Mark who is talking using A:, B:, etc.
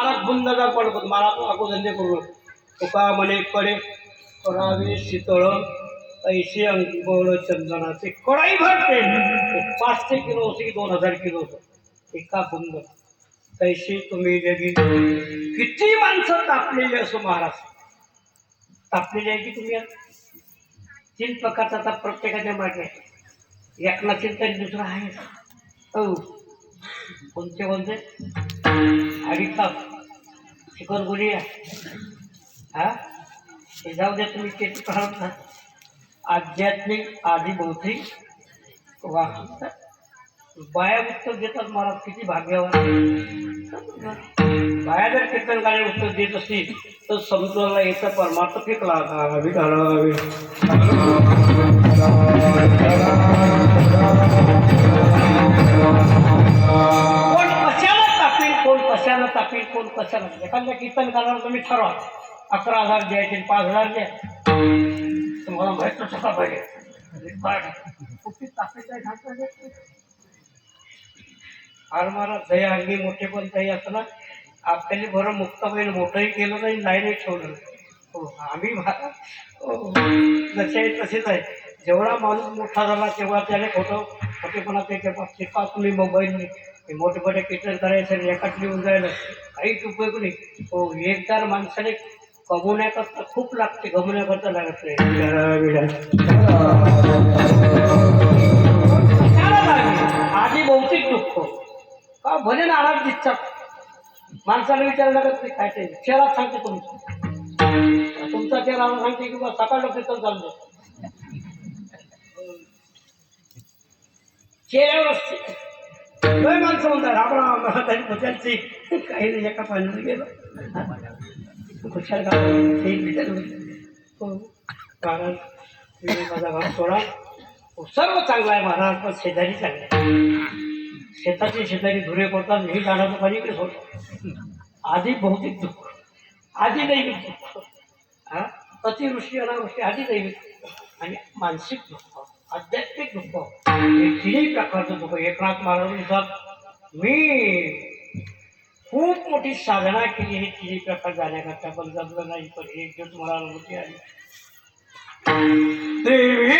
A: मला बुंदगा पडतो मला अगो धंदे करू तुका म्हणे कडे करावे शीतळ ऐशी अंगोळ चंदनाचे कडाई भरते. पाचशे किलो असं की दोन हजार किलो होतं. एका बुंद पैसे तुम्ही लगेच किती माणसं तापलेली असो महाराज? तापलेली आहे की तुम्ही? तीन प्रकारचा ताप प्रत्येकाच्या मागे आहे. एक नसेल तरी दुसरा आहे. हो. कोणते कोणते? आडी ताप चिकन गुरिया हा? हे जाऊ द्या तुम्ही ते पाहत ना आध्यात्मिक आधी भौतिक वा बाया उत्तर देतात मला किती भाग्यवान. बाया जर कीर्तन गाणे उत्तर देत असतील तर समुद्राला येतं परमार्थ फेकला हवी घालावी कोण तापील कोण एखाद्या कीर्तन करणार तुम्ही ठरवा. अकरा हजार द्यायचे पाच हजार द्या. तुम्हाला माहीत नसता पाहिजे. कुठे आहे फार मारा दया अंगी मोठे पण दही ना आपल्याला बरं मुक्त होईल मोठंही केलं नाही लाईनही ठेवलं हो आम्ही हो. जसे आहे तसेच आहे. जेवढा माणूस मोठा झाला तेव्हा त्याने खोटं खोटेपणा त्याच्या बाबतीत का तुम्ही मोबाईलने हे मोठे मोठे कीर्तन करायचं आणि एकाच लिहून जायला काहीच उपयोग नाही. हो एकदार माणसाने कमवण्याकरता खूप लागते गमवण्याकरता लागत नाही. आधी भौतिक दुःख. का भले नाराज दिसतात? माणसाला विचार लागत नाही काय ते? चेहरा सांगते तुमचा तुमचा चेहरा सांगते की बा सकाळ लोक कीर्तन चाललं. चेहऱ्यावर असते लय माणसं म्हणतात राम महाराज खुशालची काही नाही एका पाण्यावर गेलो. खुशाल गाव ते हो माझा भाग सोडा. हो, सर्व चांगला आहे महाराज पण शेजारी चांगला आहे. शेताची शेजारी धुरे पडतात मी झाडाचं पाणी इकडे सोडतात आधी भौतिक दुःख आधी दैविक दुःख. हा? अतिवृष्टी अनावृष्टी आधी दैविक आणि मानसिक दुःख आध्यात्मिक दुःख. हे तिन्ही प्रकारचं दुःख एकनाथ महाराज म्हणतात मी खूप मोठी साधना केली हे तिन्ही प्रकार जाण्याकरता पण जमलं नाही पण एक दिवस मला अनुभूती आली देवी